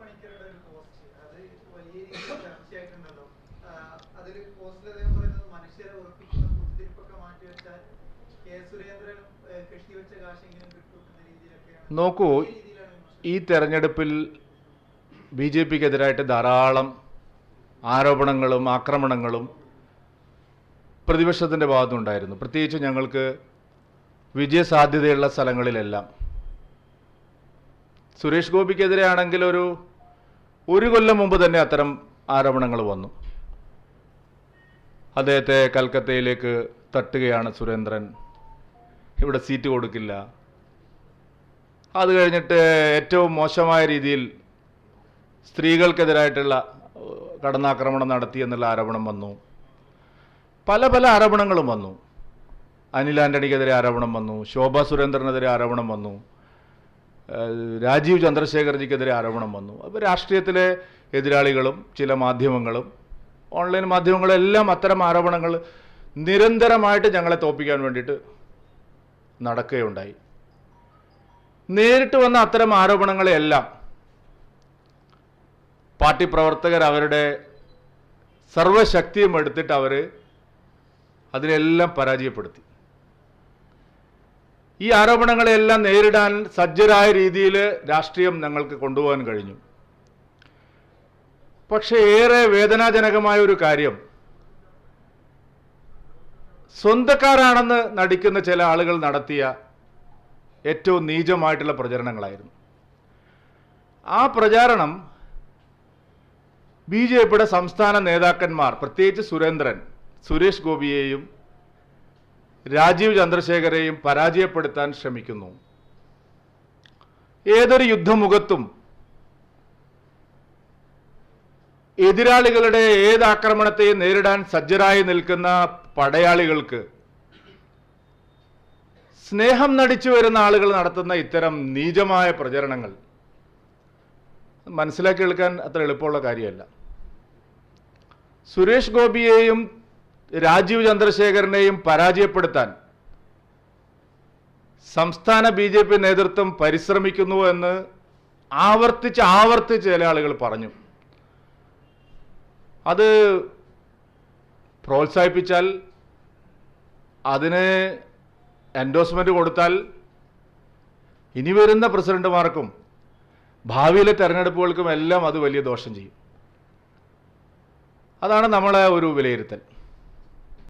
പണിക്കരുടെ ഒരു പോസ്റ്റ് അത് വലിയ രീതിയിൽ ചർച്ചയായിട്ടുണ്ടല്ലോ. ആ, അതിൽ പോസ്റ്റിൽ അദ്ദേഹം പറയുന്നത് മനുഷ്യരെ ഉറപ്പിക്കുന്ന കുത്തിരിപ്പൊക്കെ മാറ്റിവെച്ചാൽ കെ സുരേന്ദ്രനും ഏഹ്, കെട്ടിവെച്ച കാശെങ്കിലും കിട്ടും എന്ന രീതിയിലൊക്കെയാണ്. നോക്കൂ. ഈ തെരഞ്ഞെടുപ്പിൽ ബി ജെ പിക്കെതിരായിട്ട് ധാരാളം ആരോപണങ്ങളും ആക്രമണങ്ങളും പ്രതിപക്ഷത്തിന്റെ ഭാഗത്തുണ്ടായിരുന്നു. പ്രത്യേകിച്ച് ഞങ്ങൾക്ക് വിജയസാധ്യതയുള്ള സ്ഥലങ്ങളിലെല്ലാം. സുരേഷ് ഗോപിക്കെതിരെ ആണെങ്കിൽ ഒരു ഒരു കൊല്ലം മുമ്പ് തന്നെ അത്തരം ആരോപണങ്ങൾ വന്നു. അദ്ദേഹത്തെ കൽക്കത്തയിലേക്ക് തട്ടുകയാണ് സുരേന്ദ്രൻ. ഇവിടെ സീറ്റ് കൊടുക്കില്ല. അത് കഴിഞ്ഞിട്ട് ഏറ്റവും മോശമായ രീതിയിൽ സ്ത്രീകൾക്കെതിരായിട്ടുള്ള കടന്നാക്രമണം നടത്തി എന്നുള്ള ആരോപണം വന്നു. പല പല ആരോപണങ്ങളും വന്നു. അനിൽ ആന്റണിക്കെതിരെ ആരോപണം വന്നു. ശോഭ സുരേന്ദ്രനെതിരെ ആരോപണം വന്നു. രാജീവ് ചന്ദ്രശേഖർജിക്കെതിരെ ആരോപണം വന്നു. അപ്പോൾ രാഷ്ട്രീയത്തിലെ എതിരാളികളും ചില മാധ്യമങ്ങളും ഓൺലൈൻ മാധ്യമങ്ങളെല്ലാം അത്തരം ആരോപണങ്ങൾ നിരന്തരമായിട്ട് ഞങ്ങളെ തോപ്പിക്കാൻ വേണ്ടിയിട്ട് നടക്കുകയുണ്ടായി. നേരിട്ട് വന്ന അത്തരം ആരോപണങ്ങളെയെല്ലാം പാർട്ടി പ്രവർത്തകർ അവരുടെ സർവശക്തിയും എടുത്തിട്ട് അവർ അതിനെല്ലാം പരാജയപ്പെടുത്തി. ഈ ആരോപണങ്ങളെല്ലാം നേരിടാൻ സജ്ജരായ രീതിയിൽ രാഷ്ട്രീയം ഞങ്ങൾക്ക് കൊണ്ടുപോകാൻ കഴിഞ്ഞു. പക്ഷേ ഏറെ വേദനാജനകമായ ഒരു കാര്യം സ്വന്തക്കാരാണെന്ന് നടിക്കുന്ന ചില ആളുകൾ നടത്തിയ ഏറ്റവും നീചമായിട്ടുള്ള പ്രചരണങ്ങളായിരുന്നു. ആ പ്രചാരണം ബി ജെ പിയുടെ സംസ്ഥാന നേതാക്കന്മാർ പ്രത്യേകിച്ച് സുരേന്ദ്രൻ സുരേഷ് ഗോപിയെയും രാജീവ് ചന്ദ്രശേഖരെയും പരാജയപ്പെടുത്താൻ ശ്രമിക്കുന്നു. ഏതൊരു യുദ്ധമുഖത്തും എതിരാളികളുടെ ഏത് ആക്രമണത്തെയും നേരിടാൻ സജ്ജരായി നിൽക്കുന്ന പടയാളികൾക്ക് സ്നേഹം നടിച്ചു വരുന്ന ആളുകൾ നടത്തുന്ന ഇത്തരം നീചമായ പ്രചരണങ്ങൾ മനസ്സിലാക്കി എടുക്കാൻ അത്ര എളുപ്പമുള്ള കാര്യമല്ല. സുരേഷ് ഗോപിയെയും രാജീവ് ചന്ദ്രശേഖരനെയും പരാജയപ്പെടുത്താൻ സംസ്ഥാന ബി ജെ പി നേതൃത്വം പരിശ്രമിക്കുന്നു എന്ന് ആവർത്തിച്ച് ആവർത്തിച്ച് ചില ആളുകൾ പറഞ്ഞു. അത് പ്രോത്സാഹിപ്പിച്ചാൽ അതിന് എൻഡോസ്മെന്റ് കൊടുത്താൽ ഇനി വരുന്ന പ്രസിഡന്റുമാർക്കും ഭാവിയിലെ തെരഞ്ഞെടുപ്പുകൾക്കും എല്ലാം അത് വലിയ ദോഷം ചെയ്യും. അതാണ് നമ്മളെ ഒരു വിലയിരുത്തൽ.